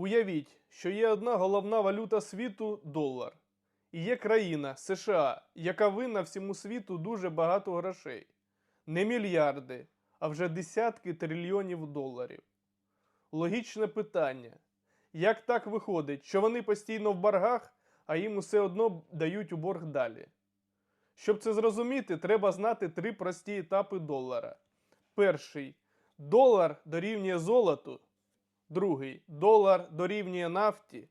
Уявіть, що є одна головна валюта світу долар. І є країна США, яка винна всьому світу дуже багато грошей. Не мільярди, а вже десятки трильйонів доларів. Логічне питання: як так виходить, що вони постійно в боргах, а їм усе одно дають у борг далі? Щоб це зрозуміти, треба знати три прості етапи долара. Перший долар дорівнює золоту, другий долар дорівнює нафті,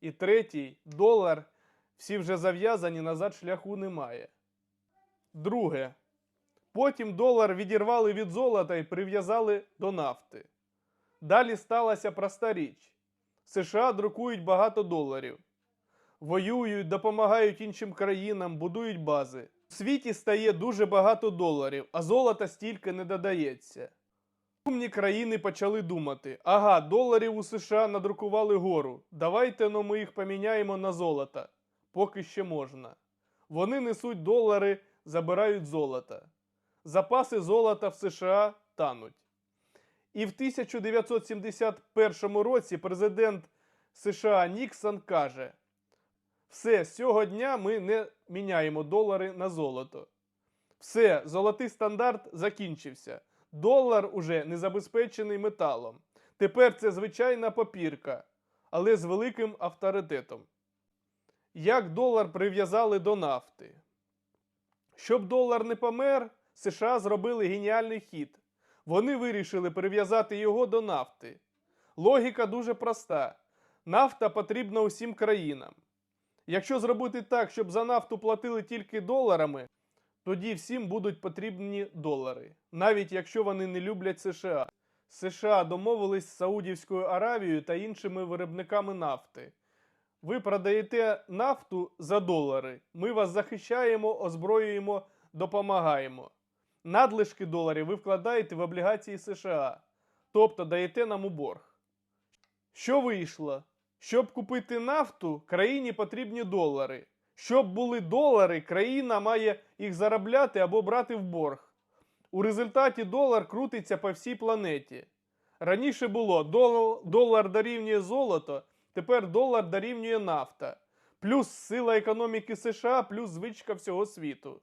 і третій долар всі вже зав'язані, назад шляху немає. Друге. Потім долар відірвали від золота і прив'язали до нафти. Далі сталася проста річ: США друкують багато доларів, воюють, допомагають іншим країнам, будують бази. У світі стає дуже багато доларів, а золота стільки не додається. Умні країни почали думати: ага, доларів у США надрукували гору. Давайте но ми їх поміняємо на золото. Поки ще можна. Вони несуть долари, забирають золото. Запаси золота в США тануть. І в 1971 році президент США Ніксон каже: все, з цього дня ми не міняємо долари на золото. Все, золотий стандарт закінчився. Долар уже не забезпечений металом. Тепер це звичайна папірка, але з великим авторитетом. Як долар прив'язали до нафти? Щоб долар не помер, США зробили геніальний хід. Вони вирішили прив'язати його до нафти. Логіка дуже проста: нафта потрібна усім країнам. Якщо зробити так, щоб за нафту платили тільки доларами, тоді всім будуть потрібні долари, навіть якщо вони не люблять США. США домовились з Саудівською Аравією та іншими виробниками нафти. Ви продаєте нафту за долари. Ми вас захищаємо, озброюємо, допомагаємо. Надлишки доларів ви вкладаєте в облігації США, тобто даєте нам у борг. Що вийшло? Щоб купити нафту, країні потрібні долари. Щоб були долари, країна має їх заробляти або брати в борг. У результаті долар крутиться по всій планеті. Раніше було дол- долар дорівнює золото, тепер долар дорівнює нафта. Плюс сила економіки США, плюс звичка всього світу.